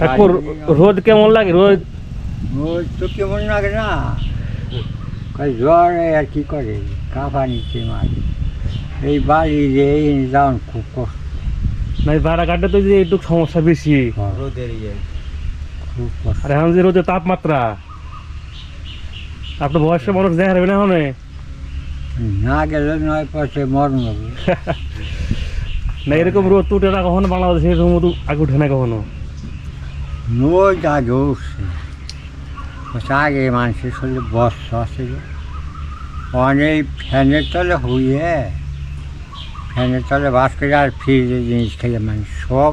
কাকু রোদ কেমন লাগে? রোদ? ওই তো কেমন লাগে না। জ্বর আর কি করে? কাঁপা নিচ্ছে মাছ এই বাড়ি যে এই যাওয়ান খুব কষ্ট। না এই বারাঘাটে তো যে একটু সমস্যা বেশি। রোদের ইয়ে খুব কষ্ট। আর এখন যে রোদের তাপমাত্রা আপনার বয়স্ক মানুষ দেখা যাবে না এখন? না গেলে নয় পথে মরণ হবে। না এরকম রোদ তো উঠে না কখনো? বাংলাদেশে এরকম রোদ আগে উঠে না কখনো? রোজ আগে উঠছে বলছে আগে মানুষের শরীরে বর্ষা ছিল অনেক ফ্যানের তলে হুইয়ে ফ্যানের তলে বাস করে আর ফ্রিজে জিনিস খেলে মানুষ সব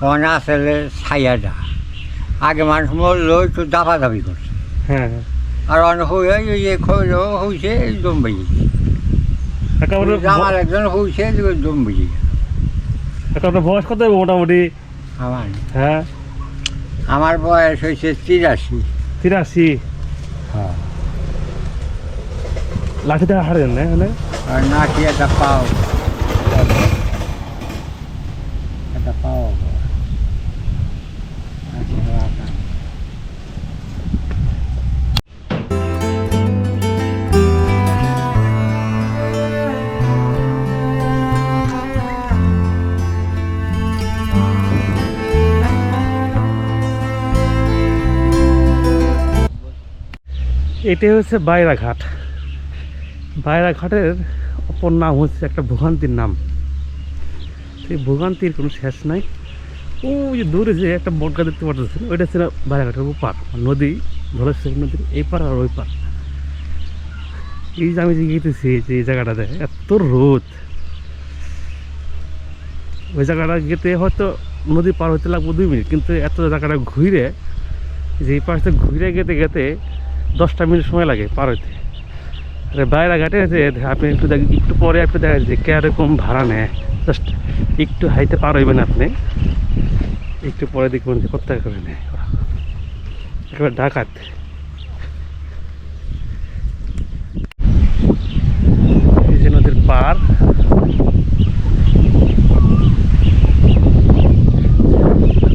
অনা আসলে ছাইয়াটা আগে মানুষ মরলো একটু দাপা দাবি করছে। হ্যাঁ। আর অনেক হয়ে ওই যে খোঁজ হয়েছে দম বেজে আমার একজন হয়েছে দম বেজে আপনার বয়স কত মোটামুটি? আমার হ্যাঁ। আমার বয়স হয়েছে তিরাশি। তিরাশি? হ্যাঁ। লাঠিতে হারেন না হলে? আর নাকি একটা পাও। একটা পাও। এটাই হচ্ছে বাইরাঘাট। বাইরাঘাটের অপর নাম হচ্ছে একটা ভোগান্তির নাম। সেই ভোগান্তির কোনো শেষ নাই। ওই যে দূরে যে একটা বটগা দেখতে পাচ্ছেন ওইটা ছিল বাইরাঘাটের ওপার নদী ধলেশ্বরী নদীর এই পার আর ওই পার এই যে আমি যে গেতেছি যে এই জায়গাটাতে, এত রোদ। ওই জায়গাটা গেতে হয়তো নদী পার হতে লাগবে দুই মিনিট, কিন্তু এত জায়গাটা ঘুরে যে এই পাশে ঘুরে গেতে গেতে দশটা মিনিট সময় লাগে পার হইতে। আরে বাইরে ঘাটে যে আপনি একটু দেখ, একটু পরে আপনি দেখেন যে কীরকম ভাড়া নেয়। জাস্ট একটু হাইতে পার হইবেন আপনি। একটু পরে দেখবেন যে কত টাকা করে নেয়। একেবারে ডাকাত। এই যে নদীর পার।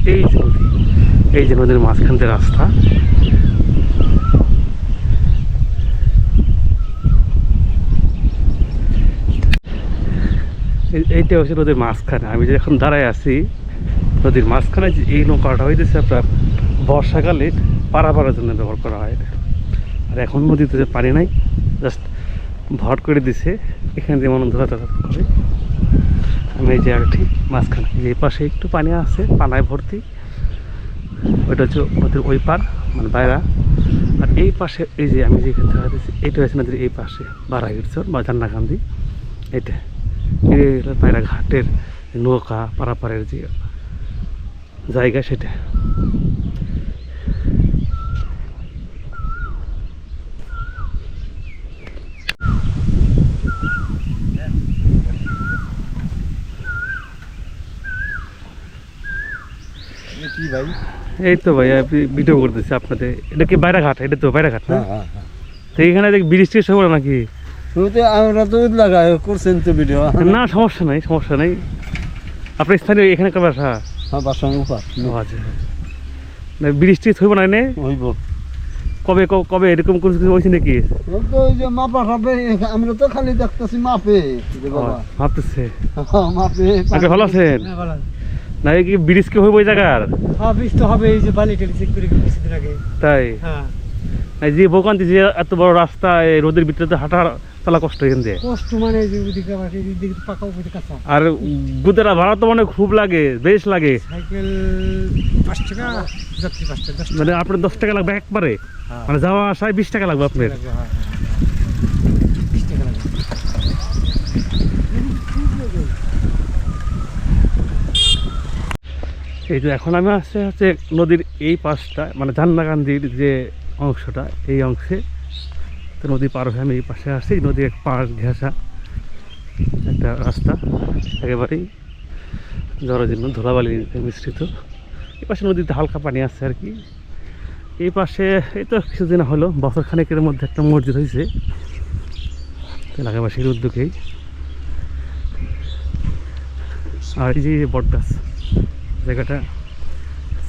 এই যে নদী। এই যে নদীর মাঝখান দিয়ে রাস্তা। এইটা হচ্ছে নদীর মাঝখানে। আমি যে এখন দাঁড়ায় আছি, নদীর মাঝখানে যে এই নৌকাটা হইতেছে আপনার বর্ষাকালে পারাপারের জন্য ব্যবহার করা হয় আর এখন নদীতে যে পানি নাই জাস্ট ভট করে দিছে, এখানে দিয়ে মনে ধরা করে। আমি এই জায়গা ঠিক মাঝখানে। এই যে পাশে একটু পানি আছে, পানায় ভর্তি। ওইটা হচ্ছে নদীর ওই পার মানে বাইরা। আর এই পাশে, এই যে আমি যেখানে দাঁড়া দিচ্ছি এইটা হচ্ছে নদীর এই পাশে বারাগিরচর বা জান্নাকান্দি এটা এই হলো পায়রা ঘাটের নৌকা পারাপারের যে জায়গা সেটা। এই তো ভাই ভিডিও করতেছি আপনাদের। এটা কি বাইরা ঘাট এটা তো বাইরা ঘাট না? হ্যাঁ হ্যাঁ হ্যাঁ। তো এইখানে দেখ বৃষ্টি সব নাকি তো আমরা তো লাগাই করছেন তো ভিডিও না সমস্যা নাই সমস্যা নাই। আপনার স্থানীয় এখানে হ্যাঁ আচ্ছা। না বৃষ্টি হইব না এনে? হইব। কবে ক- কবে এরকম কোনো কিছু হয়েছে নাকি? তো ওই যে মাপা হবে আমরা তো খালি দেখতেছি মাপে। হ্যাঁ, আগে ভালো আছেন? না কি ব্রিজ কি হইব ওই জায়গার? হ্যাঁ তো হবে এই যে বালি টালি চেক করে কিছুদিন আগে। তাই? হ্যাঁ। যে ভোগান্তি যে এত বড় রাস্তা এই রোদের ভিতরে তো হাঁটা চলা কষ্ট এখান দিয়ে কষ্ট মানে পাকা কাঁচা। আর গুদেরা ভাড়া তো মানে খুব লাগে বেশ লাগে। সাইকেল পাঁচ টাকা যাত্রী পাঁচ টাকা মানে আপনার দশ টাকা লাগবে একবারে? হ্যাঁ। মানে যাওয়া আসায় বিশ টাকা লাগবে আপনার। হ্যাঁ, হ্যাঁ, এই যে এখন আমি আসছে হচ্ছে নদীর এই পাশটা মানে জান্নাকান্দির যে অংশটা এই অংশে। তো নদী পার হয়ে আমি এই পাশে আসছি নদীর এক পাশ ঘেঁষা একটা রাস্তা, একেবারেই জরাজীর্ণ, ধুলাবালি মিশ্রিত। এই পাশে নদীতে হালকা পানি আসছে আর কি। এই পাশে, এই তো কিছুদিন হলো বছর খানেকের মধ্যে একটা মসজিদ হয়েছে এলাকাবাসীর উদ্যোগেই। আর এই যে বটগাছ জায়গাটা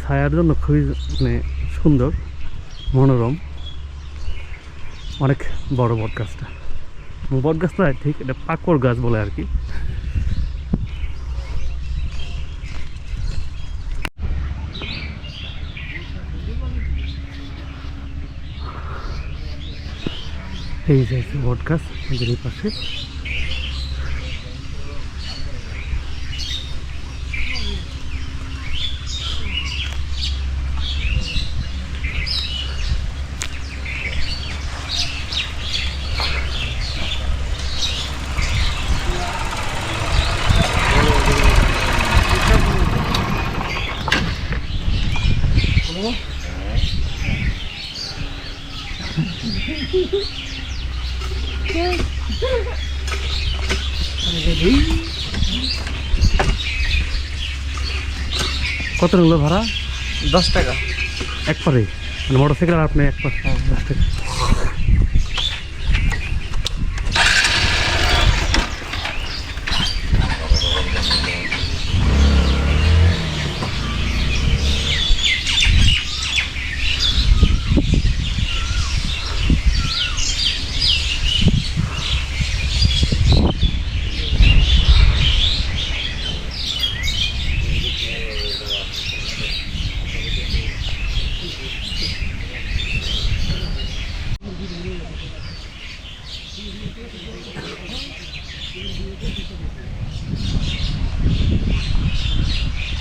ছায়ার জন্য খুবই মানে সুন্দর, মনোরম। অনেক বড় বট গাছটা। বট গাছ না ঠিক, এটা পাকড় গাছ বলে আর কি। এই যে বট গাছ আমাদের পাশে। কত নিল ভাড়া? দশ টাকা। একবারে মানে মোটরসাইকেল আর আপনি একবার দশ টাকা। Thank you.